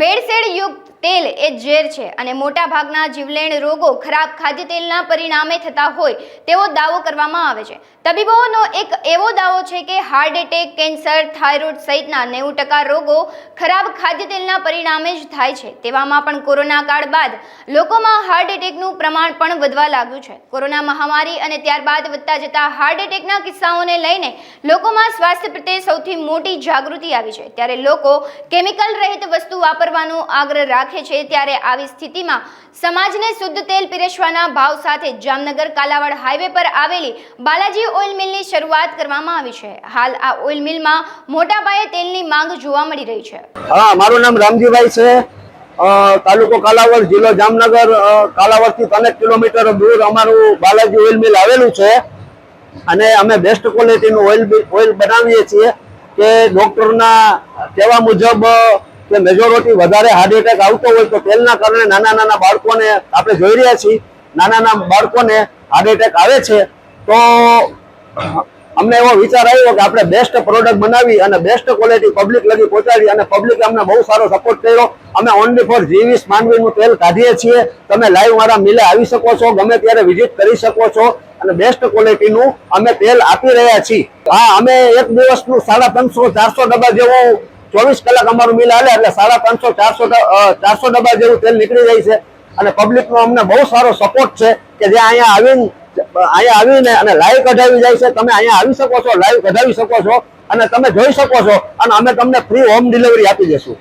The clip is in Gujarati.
ભેળસેળ યુક્ત તેલ એ ઝેર છે અને મોટા ભાગના જીવલેણ રોગો ખરાબ ખાદ્ય તેલના પરિણામે થતા હોય તેવો દાવો કરવામાં આવે છે. તબીબોનો એક એવો દાવો છે કે હાર્ટ એટેક, કેન્સર, થાઇરોઇડ સહિતના નેવું ટકા રોગો ખરાબ ખાદ્ય તેલના પરિણામે જ થાય છે. તેવામાં પણ કોરોના કાળ બાદ લોકોમાં હાર્ટ એટેકનું પ્રમાણ પણ વધવા લાગ્યું છે. કોરોના મહામારી અને ત્યારબાદ વધતા જતા હાર્ટ એટેકના કિસ્સાઓને લઈને લોકોમાં સ્વાસ્થ્ય પ્રત્યે સૌથી મોટી જાગૃતિ આવી છે. ત્યારે લોકો કેમિકલ રહિત વસ્તુ વાપરવાનો આગ્રહ રાખે છે ત્યારે આવી સ્થિતિમાં સમાજને શુદ્ધ તેલ પીરસવાના ભાવ સાથે જામનગર કાલાવાડ હાઈવે પર આવેલી બાલાજી ઓઇલ મિલની શરૂઆત કરવામાં આવી છે. હાલ આ ઓઇલ મિલમાં મોટા પાયે તેલની માંગ જોવા મળી રહી છે. હા, મારું નામ રામજીભાઈ છે. તાલુકો કાલાવડ, જિલ્લો જામનગર કાલાવડથી ત્રણેક કિલોમીટર દૂર અમારું બાલાજી ઓઇલ મિલ આવેલું છે. અને અમે બેસ્ટ ક્વોલિટીનું ઓઇલ ઓઇલ બનાવીએ છીએ કે ડૉક્ટરના કહેવા મુજબ કે મેજોરિટી વધારે હાર્ટ એટેક આવતો હોય તો તેલના કારણે નાના નાના બાળકોને આપણે જોઈ રહ્યા છીએ, નાના નાના બાળકોને હાર્ટ એટેક આવે છે. તો અમને એવો વિચાર આવ્યો કે આપણે બેસ્ટ પ્રોડક્ટ બનાવી અને બેસ્ટ ક્વોલિટી પબ્લિક લગી પહોંચાડી અને પબ્લિકે અમને બહુ સારો સપોર્ટ કર્યો. અમે ઓનલી ફોર જીવીસ માંડવીનું તેલ કાઢીએ છીએ. તમે લાઈવ મારા મિલે આવી શકો છો, ગમે ત્યારે વિઝિટ કરી શકો છો. અને બેસ્ટ ક્વોલિટીનું અમે તેલ આપી રહ્યા છીએ. હા, અમે એક દિવસનું સાડા ત્રણસો, ચારસો ડબ્બા જેવું ચોવીસ કલાક અમારું મિલ હાલે એટલે સાડા ત્રણસો ચારસો ચારસો ડબ્બા જેવું તેલ નીકળી જાય છે. અને પબ્લિકનો અમને બહુ સારો સપોર્ટ છે કે જે અહીંયા આવીને અહીંયા આવીને અને લાઈવ કઢાવી જાય છે. તમે અહીંયા આવી શકો છો લાઈવ કઢાવી શકો છો અને તમે જોઈ શકો છો અને અમે તમને ફ્રી હોમ ડિલિવરી આપી દેશું.